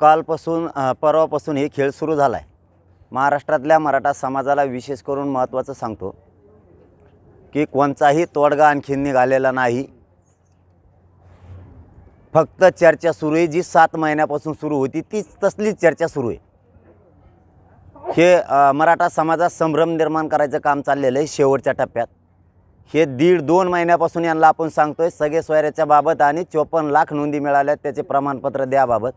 कालपासून परवापासून हे खेळ सुरू झाला आहे महाराष्ट्रातल्या मराठा समाजाला विशेष करून महत्त्वाचं सांगतो की कोणताही तोडगा आणखीन निघालेला नाही. फक्त चर्चा सुरू आहे जी सात महिन्यापासून सुरू होती तीच तसलीच चर्चा सुरू आहे. हे मराठा समाजात संभ्रम निर्माण करायचं काम चाललेलं आहे शेवटच्या टप्प्यात. हे दीड दोन महिन्यापासून यांना आपण सांगतोय सगळे सोयऱ्याच्या बाबत आणि चोपन्न लाख नोंदी मिळाल्यात त्याचे प्रमाणपत्र द्याबाबत.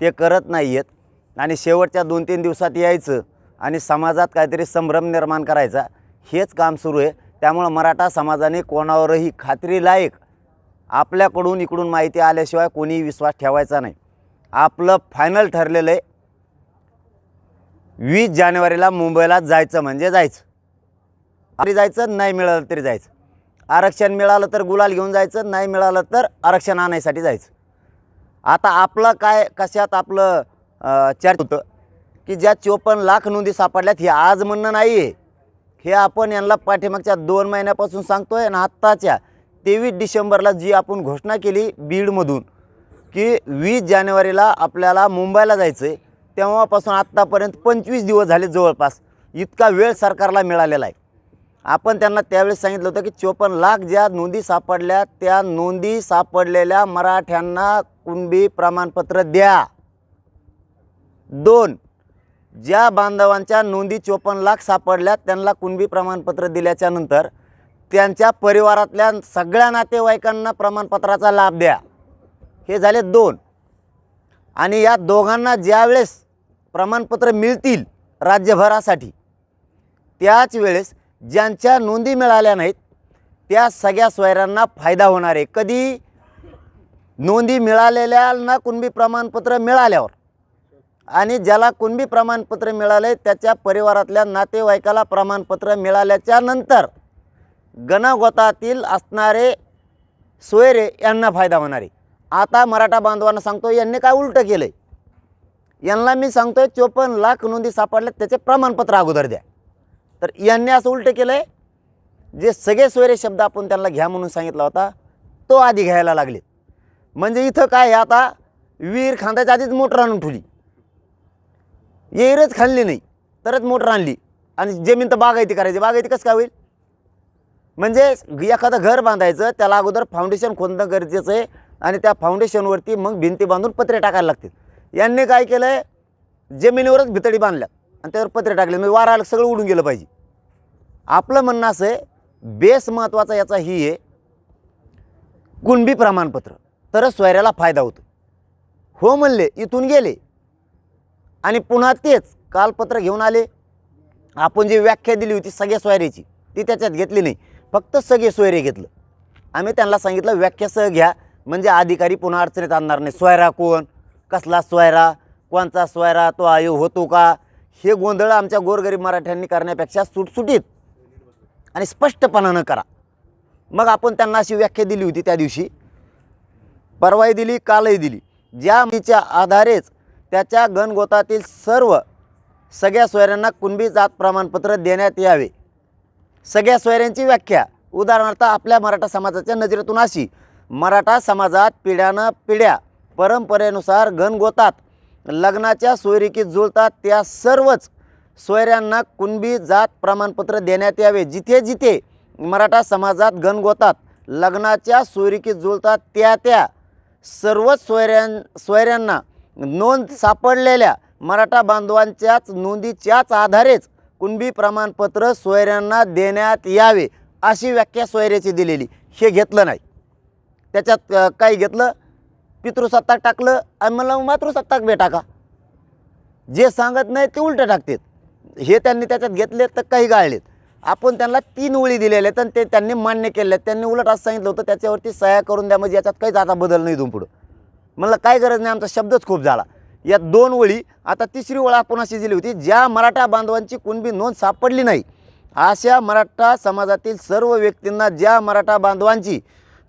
ते करत नाही आहेत आणि शेवटच्या दोन तीन दिवसात यायचं आणि समाजात काहीतरी संभ्रम निर्माण करायचा हेच काम सुरू आहे. त्यामुळं मराठा समाजाने कोणावरही खात्रीलायक आपल्याकडून इकडून माहिती आल्याशिवाय कोणीही विश्वास ठेवायचा नाही. आपलं फायनल ठरलेलं आहे. वीस जानेवारीला मुंबईला जायचं म्हणजे जायचं. तरी जायचं नाही मिळालं तरी जायचं. आरक्षण मिळालं तर गुलाल घेऊन जायचं नाही मिळालं तर आरक्षण आणायसाठी जायचं. आता आपलं काय कशात आपलं चर्च होतं की ज्या चोपन्न लाख नोंदी सापडल्यात हे आज म्हणणं नाही आहे हे आपण यांना पाठीमागच्या दोन महिन्यापासून सांगतो आहे आणि आत्ताच्या तेवीस डिसेंबरला जी आपण घोषणा केली बीडमधून की वीस जानेवारीला आपल्याला मुंबईला जायचं आहे तेव्हापासून आत्तापर्यंत पंचवीस दिवस झाले जवळपास. इतका वेळ सरकारला मिळालेला आहे. आपण त्यांना त्यावेळेस सांगितलं होतं की चोपन्न लाख ज्या नोंदी सापडल्या त्या नोंदी सापडलेल्या मराठ्यांना कुणबी प्रमाणपत्र द्या. दोन ज्या बांधवांच्या नोंदी चोपन्न लाख सापडल्या त्यांना कुणबी प्रमाणपत्र दिल्याच्या नंतर त्यांच्या परिवारातल्या सगळ्या नातेवाईकांना प्रमाणपत्राचा लाभ द्या. हे झाले दोन. आणि या दोघांना ज्यावेळेस प्रमाणपत्र मिळतील राज्यभरासाठी त्याच वेळेस ज्यांच्या नोंदी मिळाल्या नाहीत त्या सगळ्या स्वैरांना फायदा होणार आहे. कधी नोंदी मिळालेल्यांना कुणबी प्रमाणपत्र मिळाल्यावर आणि ज्याला कुणबी प्रमाणपत्र मिळाले त्याच्या परिवारातल्या नातेवाईकाला प्रमाणपत्र मिळाल्याच्या नंतर गणगोतातील असणारे सोयरे यांना फायदा होणार आहे. आता मराठा बांधवांना सांगतो यांनी काय उलटं केलं आहे यांना मी सांगतोय चोपन्न लाख नोंदी सापडल्यात त्याचे प्रमाणपत्र अगोदर द्या. तर यांनी असं उलटं केलं आहे जे सगळे सोयरे शब्द आपण त्यांना घ्या म्हणून सांगितला होता तो आधी घ्यायला लागले म्हणजे इथं काय आता विहीर खांदायच्या आधीच मोटर आणून ठेवली. येरच खाल्ली नाही तरच मोटर आणली. आणि जमीन तर बागायती करायची बागायती कसं काय होईल? म्हणजे एखादं घर बांधायचं त्याला अगोदर फाउंडेशन खोदणं गरजेचं आहे. आणि त्या फाउंडेशनवरती मग भिंती बांधून पत्रे टाकायला लागतील. यांनी काय केलं आहे जमिनीवरच भितडी बांधल्या आणि त्यावर पत्रे टाकले. म्हणजे वाराला सगळं उडून गेलं पाहिजे. आपलं म्हणणं असं आहे बेस महत्त्वाचा याचा ही आहे कुणबी प्रमाणपत्र. तरच सोयऱ्याला फायदा होतो. हो म्हणले इथून गेले. आणि पुन्हा तेच कालपत्र घेऊन आले. आपण जी व्याख्या दिली होती सगळ्या सोयऱ्याची ती त्याच्यात घेतली नाही. फक्त सगळे सोयरे घेतलं. आम्ही त्यांना सांगितलं व्याख्यासह घ्या. म्हणजे अधिकारी पुन्हा अडचणीत आणणार नाही. सोयरा कोण? कसला सोयरा? कोणचा सोयरा? तो आयो होतो का? हे गोंधळ आमच्या गोरगरीब मराठ्यांनी करण्यापेक्षा सुटसुटीत आणि स्पष्टपणानं करा. मग आपण त्यांना अशी व्याख्या दिली होती त्या दिवशी. परवाही दिली कालही दिली. ज्या मीच्या आधारेच त्याच्या गणगोतातील सर्व सगळ्या सोयऱ्यांना कुणबी जात प्रमाणपत्र देण्यात यावे. सगळ्या सोयऱ्यांची व्याख्या. उदाहरणार्थ आपल्या मराठा समाजाच्या नजरेतून अशी मराठा समाजात पिढ्यानं पिढ्या परंपरेनुसार गणगोतात लग्नाच्या सोयरिकीत जुळतात त्या सर्वच सोयऱ्यांना कुणबी जात प्रमाणपत्र देण्यात यावे. जिथे जिथे मराठा समाजात गणगोतात लग्नाच्या सोयरिकीत जुळतात त्या त्या सर्वच सोयऱ्यां सोयऱ्यांना नोंद सापडलेल्या मराठा बांधवांच्याच नोंदीच्याच आधारेच कुणबी प्रमाणपत्र सोयऱ्यांना देण्यात यावे अशी व्याख्या सोयऱ्याची दिलेली. हे घेतलं नाही. त्याच्यात काही घेतलं? पितृसत्ताक टाकलं आणि मला मातृसत्ताक बे टाका. जे सांगत नाही ते उलटं टाकतात. हे त्यांनी त्याच्यात घेतले तर काही गाळलेत. आपण त्यांना तीन ओळी दिलेल्या आहेत आणि ते त्यांनी मान्य केले आहेत. त्यांनी उलट असं सांगितलं होतं त्याच्यावरती सह्या करून द्या म्हणजे याच्यात काहीच आता बदल नाही इथून पुढं. म्हणलं काय गरज नाही आमचा शब्दच खूप झाला. यात दोन ओळी आता तिसरी ओळ आपण अशी दिली होती ज्या मराठा बांधवांची कुणबी नोंद सापडली नाही अशा मराठा समाजातील सर्व व्यक्तींना ज्या मराठा बांधवांची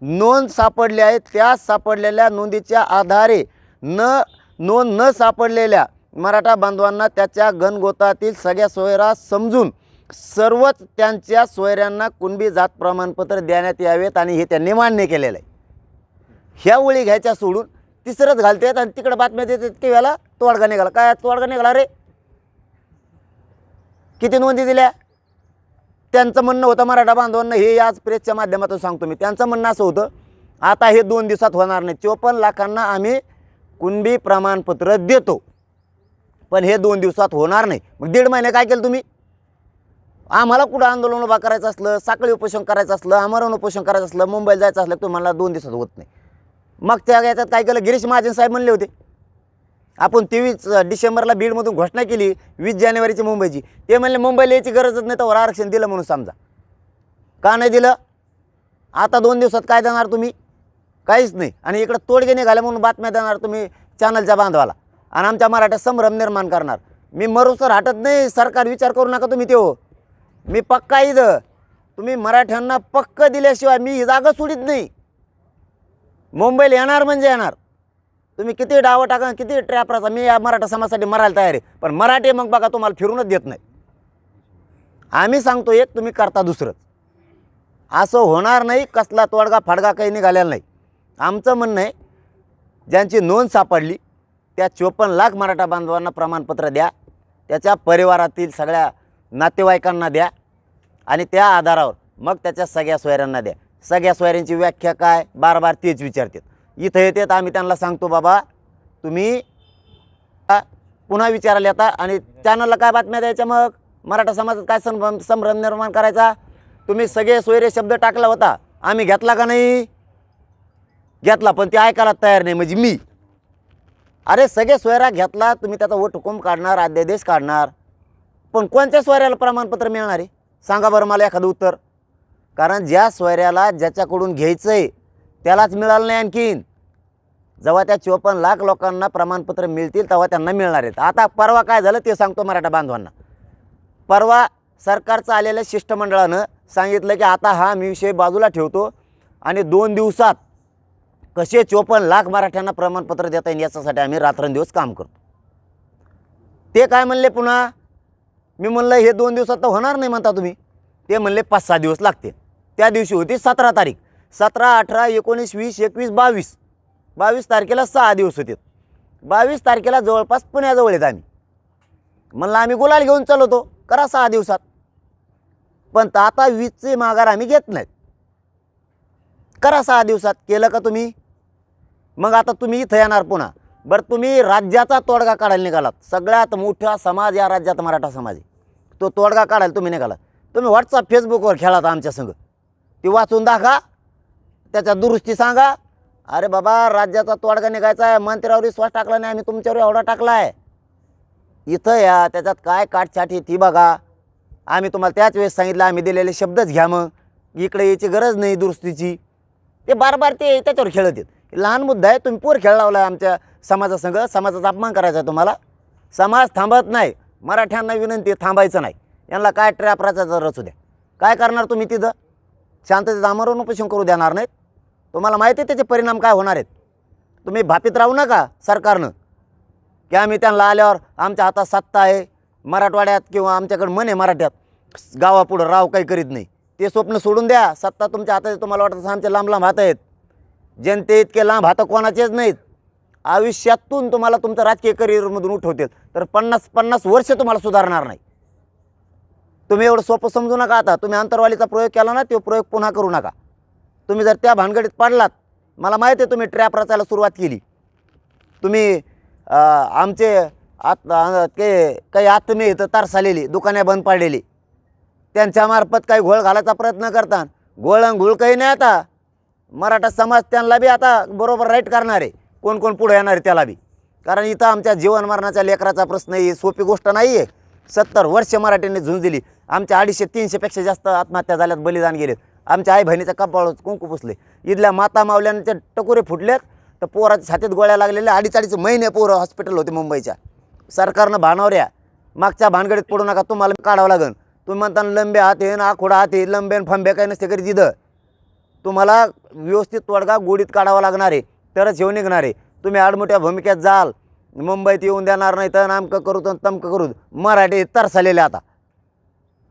नोंद सापडली आहे त्या सापडलेल्या नोंदीच्या आधारे न नोंद न सापडलेल्या मराठा बांधवांना त्याच्या गणगोतातील सगळ्या सोयरा समजून सर्वच त्यांच्या सोयऱ्यांना कुणबी जात प्रमाणपत्र देण्यात यावेत आणि हे त्यांनी मान्य केलेलं आहे. ह्या ओळी घ्यायच्या सोडून तिसरंच घालतात आणि तिकडे बातम्या देतात की वेळेला तोडगा निघाला. काय तोडगा निघाला रे? किती नोंदी दिल्या? त्यांचं म्हणणं होतं मराठा बांधवांना हे याच प्रेसच्या माध्यमातून सांगतो मी. त्यांचं म्हणणं असं होतं आता हे दोन दिवसात होणार नाही. चोपन्न लाखांना आम्ही कुणबी प्रमाणपत्र देतो. पण हे दोन दिवसात होणार नाही. मग दीड महिने काय केलं तुम्ही? आम्हाला कुठं आंदोलन उभा करायचं असलं साखळी उपोषण करायचं असलं आमरण उपोषण करायचं असलं मुंबईला जायचं असलं तुम्हाला दोन दिवसात होत नाही. मग त्या याच्यात काय केलं? गिरीश महाजन साहेब म्हणले होते. आपण तेवीस डिसेंबरला बीडमधून घोषणा केली वीस जानेवारीची मुंबईची. ते म्हणले मुंबईला यायची गरजच नाही तर आरक्षण दिलं म्हणून समजा. का नाही दिलं? आता दोन दिवसात काय देणार तुम्ही? काहीच नाही. आणि इकडं तोडगे निघाले म्हणून बातम्या देणार तुम्ही चॅनलच्या बांधवाला. आणि आमच्या मराठ्यात संभ्रम निर्माण करणार. मी मरुसर हटत नाही सरकार विचार करू नका तुम्ही ते हो मी पक्का इथं. तुम्ही मराठ्यांना पक्क दिल्याशिवाय मी ही जागा सोडित नाही. मुंबईला येणार म्हणजे येणार. तुम्ही किती डावं टाका किती ट्रॅप राहता मी या मराठा समाजासाठी मरायला तयार आहे. पण मराठी मग बघा तुम्हाला फिरूनच देत नाही. आम्ही सांगतो एक तुम्ही करता दुसरंच असं होणार नाही कसला तोडगा फाडगा काही निघालेला नाही. आमचं म्हणणं आहे ज्यांची नोंद सापडली त्या चोपन्न लाख मराठा बांधवांना प्रमाणपत्र द्या त्याच्या परिवारातील सगळ्या नातेवाईकांना द्या आणि त्या आधारावर मग त्याच्या सगळ्या सोयऱ्यांना द्या. सगळ्या सोयऱ्यांची व्याख्या काय? बार बार तेच विचारतात. इथं येतात आम्ही त्यांना सांगतो बाबा तुम्ही पुन्हा विचारायला येता आणि चॅनलला काय बातम्या द्यायच्या मग? मराठा समाजात काय संभ्रम संभ्रम निर्माण करायचा? तुम्ही सगळे सोयरे शब्द टाकला होता. आम्ही घेतला का नाही? घेतला पण ते ऐकायला तयार नाही म्हणजे मी. अरे सगळे सोयरा घेतला तुम्ही त्याचा वट हुकूम काढणार अध्यादेश काढणार. पण कोणत्या सोयऱ्याला प्रमाणपत्र मिळणार आहे? सांगा बरं मला एखादं उत्तर. कारण ज्या सोयऱ्याला ज्याच्याकडून घ्यायचं आहे त्यालाच मिळालं नाही आणखीन. जेव्हा त्या चोपन्न लाख लोकांना प्रमाणपत्र मिळतील तेव्हा त्यांना मिळणार आहेत. आता परवा काय झालं ते सांगतो मराठा बांधवांना. परवा सरकारचं आलेल्या शिष्टमंडळानं सांगितलं की आता हा मी विषय बाजूला ठेवतो आणि दोन दिवसात कसे चोपन्न लाख मराठ्यांना प्रमाणपत्र देता येईल याच्यासाठी आम्ही रात्रंदिवस काम करतो. ते काय म्हणले पुन्हा? मी म्हणलं हे दोन दिवसात तर होणार नाही म्हणता तुम्ही. ते म्हणले पाच सहा दिवस लागते त्या दिवशी होती सतरा तारीख. सतरा अठरा एकोणीस वीस एकवीस बावीस. बावीस तारखेला सहा दिवस होते. बावीस तारखेला जवळपास पुण्याजवळ येत आम्ही. म्हणलं आम्ही गुलाल घेऊन चालवतो. करा सहा दिवसात. पण आता वीजचे माघार आम्ही घेत नाहीत. करा सहा दिवसात. केलं का तुम्ही? मग आता तुम्ही इथं येणार पुन्हा. बरं तुम्ही राज्याचा तोडगा काढायला निघालात. सगळ्यात मोठा समाज या राज्यात मराठा समाज आहे. तो तोडगा काढायला तुम्ही निघाला तुम्ही व्हॉट्सअप फेसबुकवर खेळात आमच्या संग ती वाचून दाखवा. त्याच्या दुरुस्ती सांगा. अरे बाबा राज्याचा तोडगा निघायचा आहे. मंत्र्यावर विश्वास टाकला नाही. आम्ही तुमच्यावर एवढा टाकला आहे इथं या त्याच्यात काय काटछाट आहे ती बघा. आम्ही तुम्हाला त्याच वेळेस सांगितलं आम्ही दिलेले शब्दच घ्या मग. इकडे यायची गरज नाही दुरुस्तीची. ते बार बार ते त्याच्यावर खेळत आहेत. लहान मुद्दा आहे तुम्ही पोर खेळ लावला आहे आमच्या समाजासंग. समाजाचा अपमान करायचा आहे तुम्हाला. समाज थांबत नाही. मराठ्यांना विनंती थांबायचं नाही. यांना काय ट्रॅप राचायचा रचू द्या. काय करणार तुम्ही तिथं? शांततेचं आमरण उपोषण करू देणार नाहीत. तुम्हाला माहिती आहे त्याचे परिणाम काय होणार आहेत? तुम्ही भापीत राहू नका सरकारनं. की आम्ही त्यांना आल्यावर आमच्या हातात सत्ता आहे मराठवाड्यात किंवा आमच्याकडे मन आहे मराठ्यात. गावापुढं राव काही करीत नाही. ते स्वप्न सोडून द्या सत्ता तुमच्या हातात तुम्हाला वाटतं आमचे लांब लांब हात आहेत. जनते इतके लांब हात कोणाचेच नाहीत. आयुष्यातून तुम्हाला तुमचं राजकीय करिअरमधून उठवतील. तर पन्नास पन्नास वर्ष तुम्हाला सुधारणार नाही. तुम्ही एवढं सोपं समजू नका आता. तुम्ही अंतरवालीचा प्रयोग केला ना तो प्रयोग पुन्हा करू नका. तुम्ही जर त्या भानगडीत पडलात मला माहिती आहे तुम्ही ट्रॅप रचायला सुरुवात केली. तुम्ही आमचे आत के ते काही आत्मे इथं तारसालेली दुकाने बंद पाडलेली. त्यांच्यामार्फत काही घोळ घालायचा प्रयत्न करता घोळ आणि घोळ काही नाही आता. मराठा समाज त्यांना बी आता बरोबर राईट करणार. आहे कोण कोण पुढे येणार आहे त्याला बी. कारण इथं आमच्या जीवन मरणाच्या लेकराचा प्रश्न ही सोपी गोष्ट नाही आहे सत्तर वर्ष मराठ्यांनी झुंज दिली. आमच्या अडीचशे तीनशेपेक्षा जास्त आत्महत्या झाल्यात बलिदान गेलेत. आमच्या आई बहिणीचा कपाळ कुंकू पुसले. इथल्या माता मावल्यांचे टकोरे फुटलेत तर पोराच्या छातीत गोळ्या लागलेल्या अडीच अडीच महिने पोरं हॉस्पिटल होते मुंबईच्या. सरकारनं भानवऱ्या मागच्या भानगडीत पडू नका तुम्हाला काढावं लागेल तुम्ही म्हणताना लंबे हात येईन ना आखोडा हात आहे लंबे आणि फंबे काही नसते कधी तिथं. तुम्हाला व्यवस्थित तोडगा गोडीत काढावा लागणार आहे तरच येऊन निघणार आहे. तुम्ही आडमोठ्या भूमिकेत जाल. मुंबईत येऊन देणार नाही तर नामकं करू तर तमकं करू. मराठी तरसालेले आता.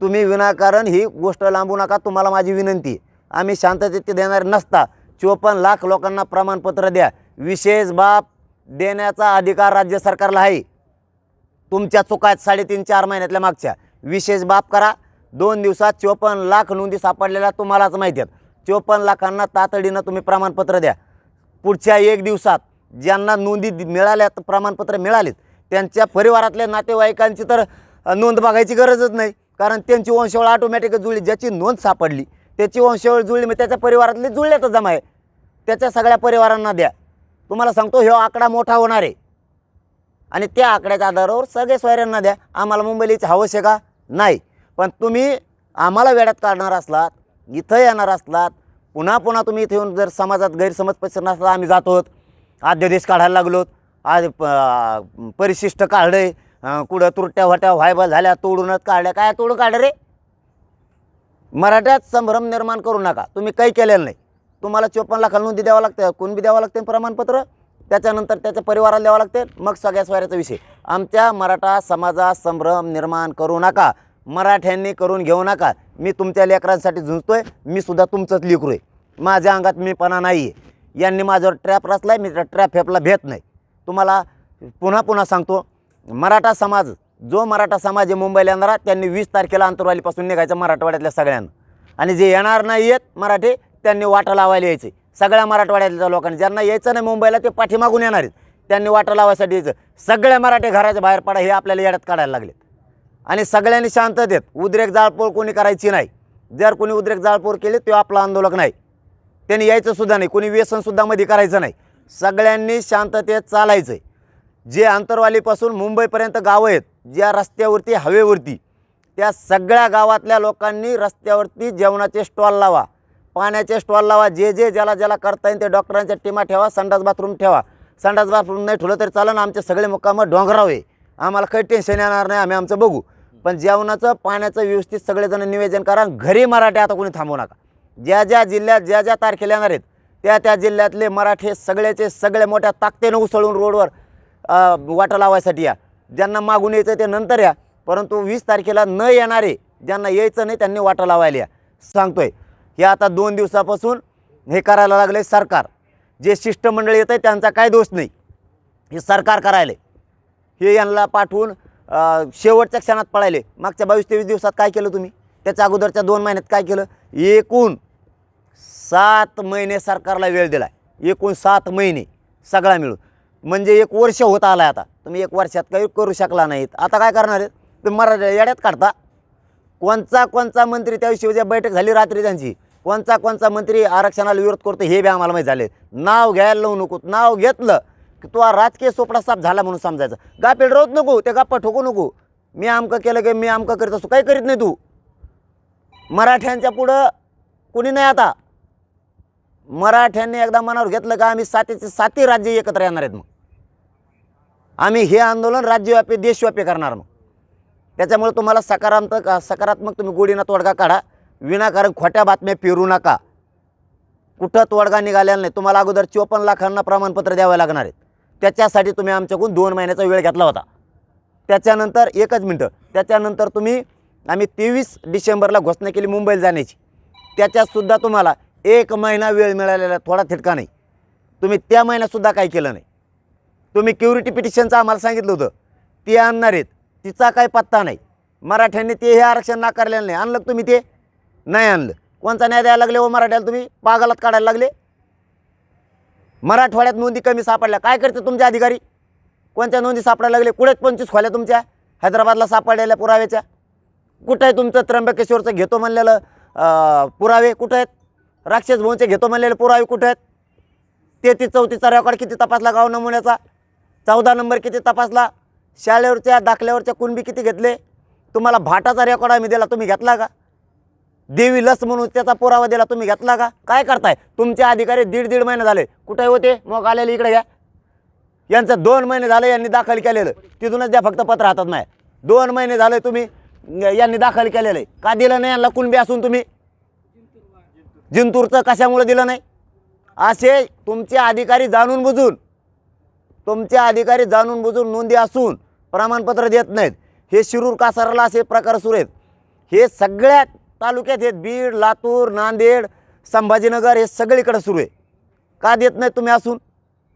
तुम्ही विनाकारण ही गोष्ट लांबू नका तुम्हाला माझी विनंती. आम्ही शांततेत देणारे देणार नसता. चोपन्न लाख लोकांना प्रमाणपत्र द्या. विशेष बाब देण्याचा अधिकार राज्य सरकारला आहे. तुमच्या चुका आहेत साडेतीन चार महिन्यातल्या मागच्या. विशेष बाब करा. दोन दिवसात चोपन्न लाख नोंदी सापडलेल्या तुम्हालाच माहिती आहेत. चोपन्न लाखांना तातडीनं तुम्ही प्रमाणपत्र द्या. पुढच्या एक दिवसात ज्यांना नोंदी दि- मिळाल्या प्रमाणपत्र मिळालीत त्यांच्या परिवारातल्या नातेवाईकांची तर नोंद बघायची गरजच नाही. कारण त्यांची वंशावळ ऑटोमॅटिक जुळली ज्याची नोंद सापडली. त्याची वंशावळ जुळली मग त्याच्या परिवारातली जुळल्यातच जमा आहे. त्याच्या सगळ्या परिवारांना द्या. तुम्हाला सांगतो ह्यो आकडा मोठा होणार आहे. आणि त्या आकड्याच्या आधारावर सगळे सोयऱ्यांना द्या. आम्हाला मुंबईला यायची आहे का? नाही. पण तुम्ही आम्हाला वेड्यात काढणार असलात इथं येणार असलात पुन्हा पुन्हा तुम्ही इथे येऊन जर समाजात गैरसमज पसरणार असला आम्ही जातो आहोत आद्यदेश काढायला लागलोत आज प- परिशिष्ट आहे अं, कुठं तुरट्या होट्या व्हायबल झाल्या तोडूनच काढल्या. काय तोडून काढ रे? मराठ्यात संभ्रम निर्माण करू नका. तुम्ही काही केलेलं नाही. तुम्हाला चोपन्न लाखाला नोंदी द्यावं लागतं कोण बी द्यावं लागते प्रमाणपत्र? त्याच्यानंतर त्याच्या परिवाराला द्यावं लागते. मग सगळ्या स्वाऱ्याचा विषय. आमच्या मराठा समाजात संभ्रम निर्माण करू नका. मराठ्यांनी करून घेऊ नका. मी तुमच्या लेकरांसाठी झुंजतोय. मी सुद्धा तुमचंच लेकरू आहे. माझ्या अंगात मीपणा नाही आहे यांनी माझ्यावर ट्रॅप रचलाय. मी त्या ट्रॅप फेपला भेट नाही. तुम्हाला पुन्हा पुन्हा सांगतो मराठा समाज जो मराठा समाज आहे मुंबईला येणारा त्यांनी वीस तारखेला अंतरवालीपासून निघायचं मराठवाड्यातल्या सगळ्यांना. आणि जे येणार नाही आहेत मराठी त्यांनी वाटा लावायला यायचे. सगळ्या मराठवाड्यातल्या लोकांनी ज्यांना यायचं नाही मुंबईला ते पाठीमागून येणार आहेत. त्यांनी वाटा लावायसाठी यायचं. सगळ्या मराठी घराच्या बाहेर पडा हे आपल्याला येड्यात काढायला लागलेत. आणि सगळ्यांनी शांततेत उद्रेक जाळपोळ कोणी करायची नाही. जर कोणी उद्रेक जाळपोळ केली तो आपला आंदोलक नाही. त्यांनी यायचं सुद्धा नाही. कोणी व्यसनसुद्धा मध्ये करायचं नाही. सगळ्यांनी शांततेत चालायचं आहे जे आंतरवालीपासून मुंबईपर्यंत गावं आहेत ज्या रस्त्यावरती हवेवरती त्या सगळ्या गावातल्या लोकांनी रस्त्यावरती जेवणाचे स्टॉल लावा. पाण्याचे स्टॉल लावा. जे जे ज्याला ज्याला करता येईल ते डॉक्टरांच्या टीमा ठेवा संडास बाथरूम ठेवा. संडास बाथरूम नाही ठेवलं तरी चालेल आमचे सगळे मुक्कामं डोंगराव आहे. आम्हाला काही टेन्शन येणार नाही आम्ही आमचं बघू. पण जेवणाचं पाण्याचं व्यवस्थित सगळेजण निवेदन करा घरी मराठी आता कोणी थांबवू नका. ज्या ज्या जिल्ह्यात ज्या ज्या तारखेला येणार आहेत त्या त्या जिल्ह्यातले मराठे सगळ्याचे सगळे मोठ्या ताकदीनं उसळून रोडवर वाटा लावायसाठी या. ज्यांना मागून यायचं ते नंतर या. परंतु वीस तारखेला न येणारे ज्यांना यायचं नाही त्यांनी वाटा लावायला या. सांगतोय. हे आता दोन दिवसापासून हे करायला लागले सरकार. जे शिष्टमंडळ येतं आहे त्यांचा काय दोष नाही. हे सरकार करायले हे यांना पाठवून शेवटच्या क्षणात पळायले मागच्या बावीस तेवीस दिवसात काय केलं तुम्ही? त्याच्या अगोदरच्या दोन महिन्यात काय केलं? एकूण सात महिने सरकारला वेळ दिला एकूण सात महिने सगळा मिळून. म्हणजे एक वर्ष होत आलं आहे आता. तुम्ही एक वर्षात काही करू शकला नाहीत. आता काय करणार आहेत? तुम्ही मराठा येड्यात काढता. कोणचा कोणचा मंत्री त्याविषयी ज्या बैठक झाली रात्री त्यांची? कोणचा कोणचा मंत्री आरक्षणाला विरोध करतो हे बी आम्हाला माहीत झाले. नाव घ्यायला लावू नको. नाव घेतलं की तो राजकीय सोपडा साफ झाला म्हणून समजायचं. गापेल राहत नको. ते गप्पा ठोकू नको. मी आमकं केलं की मी आमकं करीत असतो. काही करीत नाही तू. मराठ्यांच्या पुढं कुणी नाही आता. मराठ्यांनी एकदा मनावर घेतलं का आम्ही सातीचे साती राज्य एकत्र येणार आहेत मग. आम्ही हे आंदोलन राज्यव्यापी देशव्यापी करणार मग. त्याच्यामुळे तुम्हाला सकारात्मक सकारात्मक तुम्ही गोडीना तोडगा काढा. विनाकारण खोट्या बातम्या पेरू नका. कुठं तोडगा निघालेला नाही. तुम्हाला अगोदर चोपन्न लाखांना प्रमाणपत्र द्यावं लागणार आहेत त्याच्यासाठी तुम्ही आमच्याकडून दोन महिन्याचा वेळ घेतला होता. त्याच्यानंतर एकच मिनटं. त्याच्यानंतर तुम्ही आम्ही तेवीस डिसेंबरला घोषणा केली मुंबईला जाण्याची. त्याच्यातसुद्धा तुम्हाला एक महिना वेळ मिळालेला थोडा थिटका नाही. तुम्ही त्या महिन्यातसुद्धा काही केलं नाही. तुम्ही क्युरिटी पिटिशनचं आम्हाला सांगितलं होतं. ते आणणार आहेत. तिचा काही पत्ता नाही. मराठ्यांनी ते हे आरक्षण नाकारलेलं नाही. आणलं तुम्ही ते? नाही आणलं. कोणता न्याय द्यायला लागले व मराठ्याला तुम्ही? पागालात काढायला लागले? मराठवाड्यात नोंदी कमी सापडल्या. काय करते तुमचे अधिकारी? कोणत्या नोंदी सापडायला लागले? कुठेच पंचवीस खोल्या तुमच्या? हैदराबादला सापडलेल्या पुराव्याच्या? कुठं आहे तुमचं त्र्यंबकेश्वरचं घेतो म्हणलेलं पुरावे कुठं आहेत? राक्षस भवनचे घेतो म्हणलेले पुरावे कुठं आहेत? तेहतीस चौतीसचा रेकॉर्ड किती तपासला? गाव नमुन्याचा? चौदा नंबर किती तपासला? शाळेवरच्या दाखल्यावरच्या कुणबी किती घेतले? तुम्हाला भाटाचा रेकॉर्ड आम्ही दिला तुम्ही घेतला का? देवी लस म्हणून त्याचा पुरावा दिला तुम्ही घेतला का? काय करताय? तुमचे अधिकारी दीड दीड महिने झाले. कुठे होते? मग आलेले इकडे घ्या यांचं दोन महिने झाले यांनी दाखल केलेलं. तिथूनच द्या फक्त पत्र हातात नाही. दोन महिने झाले तुम्ही यांनी दाखल केलेलं. आहे का दिलं नाही यांना कुणबी असून तुम्ही? जिंतूरचं कशामुळे दिलं नाही? असे तुमचे अधिकारी जाणून बुजून तुमचे अधिकारी जाणून बुजून नोंदी असून प्रमाणपत्र देत नाहीत. हे शिरूर कासाराला असे प्रकार सुरू आहेत. हे सगळ्या तालुक्यात आहेत. बीड लातूर नांदेड संभाजीनगर हे सगळीकडे सुरू आहे. का देत नाहीत तुम्ही असून?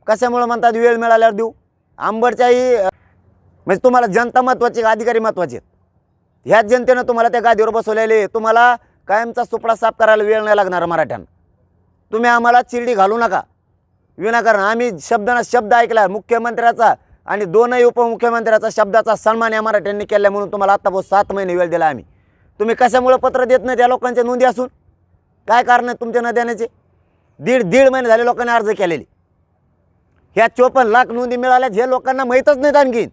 कशामुळे म्हणतात वेळ मिळाल्यावर देऊ? आंबडच्याही म्हणजे तुम्हाला जनता महत्त्वाची अधिकारी महत्त्वाचे आहेत? ह्याच जनतेनं तुम्हाला त्या गादीवर बसवलेले तुम्हाला कायमचा सुपडा साफ करायला वेळ नाही लागणार मराठ्यांना. तुम्ही आम्हाला चिरडी घालू नका. विनाकारण आम्ही शब्दानं शब्द ऐकला मुख्यमंत्र्याचा आणि दोनही उपमुख्यमंत्र्याचा शब्दाचा सन्मान या मराठ्यांनी केला म्हणून तुम्हाला आत्ता सात महिने वेळ दिला आम्ही. तुम्ही कशामुळं पत्र देत नाही त्या लोकांच्या नोंदी असून? काय कारण आहे तुमच्या न देण्याचे? दीड दीड महिने झाले लोकांनी अर्ज केलेले. ह्या चोपन्न लाख नोंदी मिळाल्यात हे लोकांना माहीतच नाहीत आणखीन.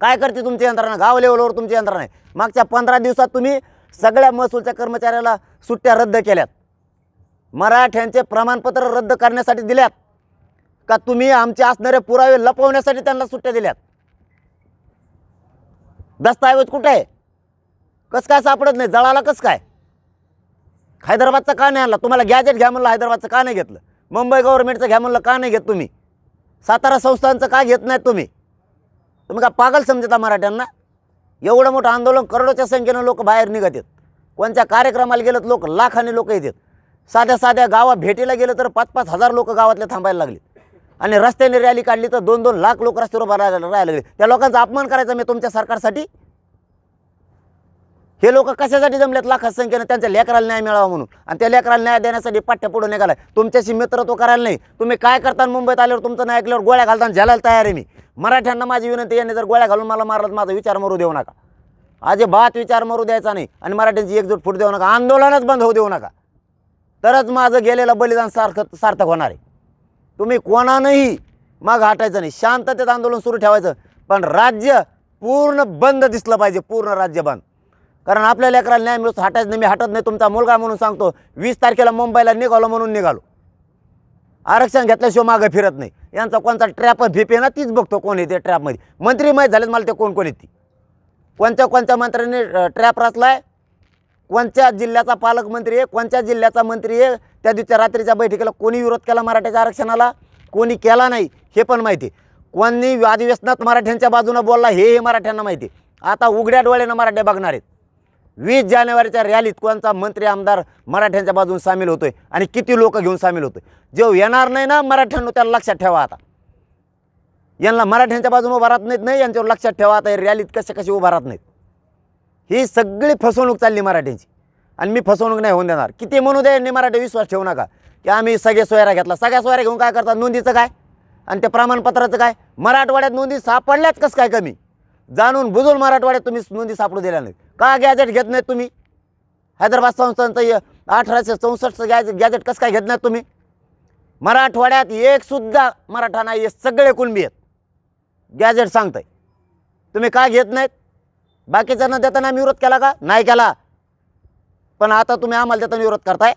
काय करते तुमची यंत्रणा? गाव लेवलवर तुमची यंत्रणा आहे. मागच्या पंधरा दिवसात तुम्ही सगळ्या महसूलच्या कर्मचाऱ्याला सुट्ट्या रद्द केल्यात. मराठ्यांचे प्रमाणपत्र रद्द करण्यासाठी दिल्यात. का तुम्ही आमचे असणारे पुरावे लपवण्यासाठी त्यांना सुट्ट्या दिल्यात? दस्तऐवज कुठे आहे? कसं काय सापडत नाही? जळाला कसं काय? हैदराबादचा का नाही आणला? तुम्हाला गॅजेट घ्या म्हणलं हैदराबादचं का नाही घेतलं? मुंबई गव्हर्नमेंटचं घ्या म्हणलं का नाही घेत तुम्ही? सातारा संस्थांचं का घेत नाहीत तुम्ही? तुम्ही का पागल समजता मराठ्यांना? एवढं मोठं आंदोलन करोडोच्या संख्येनं लोक बाहेर निघत आहेत. कोणत्या कार्यक्रमाला गेलं लोक? लाखाने लोक येतात साध्या साध्या गावात भेटीला गेलं तर पाच पाच हजार लोक गावातले थांबायला लागले आणि रस्त्याने रॅली काढली तर दोन दोन लाख लोक रस्त्यावर उभा राहायला राहायला लागले. त्या लोकांचा अपमान करायचा मी तुमच्या सरकारसाठी? हे लोक कशासाठी जमलेत लाखात संख्येनं? त्यांच्या लेकराला न्याय मिळावा म्हणून. आणि त्या लेकराला न्याय देण्यासाठी पाठ्य पुढे निघालाय. तुमच्याशी मित्रत्व करायला नाही. तुम्ही काय करता मुंबईत आल्यावर तुमचं नाही ऐकल्यावर गोळ्या घालताना? झेलायला तयार आहे मी. मराठ्यांना माझी विनंती यांनी जर गोळ्या घालून मला मारलं तर माझा विचार मरू देऊ नका. अजिबात विचार मरू द्यायचा नाही. आणि मराठ्यांची एकजूट फूट देऊ नका. आंदोलनच बंद होऊ देऊ नका. तरच माझं गेलेलं बलिदान सार्थ सार्थक होणार आहे. तुम्ही कोणानंही मग हटायचं नाही. शांततेत आंदोलन सुरू ठेवायचं. पण राज्य पूर्ण बंद दिसलं पाहिजे पूर्ण राज्य बंद. कारण आपल्या लेकराला न्याय मिळतो हटायचं नाही मी हटत नाही तुमचा मुलगा म्हणून सांगतो वीस तारखेला मुंबईला निघालो म्हणून निघालो. आरक्षण घेतल्याशिवाय मागं फिरत नाही. यांचा कोणता ट्रॅप भिपे ना तीच बघतो कोण येते ट्रॅपमध्ये मंत्री माहीत झालेत मला ते कोण कोण येते? कोणत्या कोणत्या मंत्र्यांनी ट्रॅप रचलाय? कोणत्या जिल्ह्याचा पालकमंत्री आहे कोणत्या जिल्ह्याचा मंत्री आहे त्या दिवशी रात्रीच्या बैठकीला कोणी विरोध केला मराठ्याच्या आरक्षणाला? कोणी केला नाही हे पण माहिती कोणी अधिवेशनात मराठ्यांच्या बाजूनं बोलला हे हे मराठ्यांना माहिती आता उघड्या डोळ्यानं मराठे बघणार आहेत. वीस जानेवारीच्या रॅलीत कोणता मंत्री आमदार मराठ्यांच्या बाजून सामील होतोय आणि किती लोक घेऊन सामील होतोय? जो येणार नाही ना मराठ्यांनो त्याला लक्षात ठेवा आता. यांना मराठ्यांच्या बाजून उभा राहत नाहीत नाही यांच्यावर लक्षात ठेवा आता रॅलीत कसे कसे उभा राहत नाहीत. ही सगळी फसवणूक चालली मराठ्यांची. आणि मी फसवणूक नाही होऊन देणार. किती म्हणू दे यांनी मराठी विश्वास ठेवू नका. की आम्ही सगळे सोयरा घेतला. सगळ्या सोयऱ्या घेऊन काय करतात? नोंदीचं काय? आणि त्या प्रमाणपत्राचं काय? मराठवाड्यात नोंदी सापडल्याच कसं काय कमी? जाणून बुजून मराठवाड्यात तुम्ही नोंदी सापडू दिल्या नाही का गॅजेट घेत नाहीत तुम्ही? हैदराबाद संस्थांचं अठराशे चौसष्टचं गॅज गॅजेट कसं काय घेत नाहीत तुम्ही? मराठवाड्यात एकसुद्धा मराठा नाही हे सगळे कुणबी आहेत. गॅजेट सांगताय. तुम्ही का घेत नाहीत? बाकीच्यांना देताना आम्ही विरोध केला का? नाही केला. पण आता तुम्ही आम्हाला देताना विरोध करताय?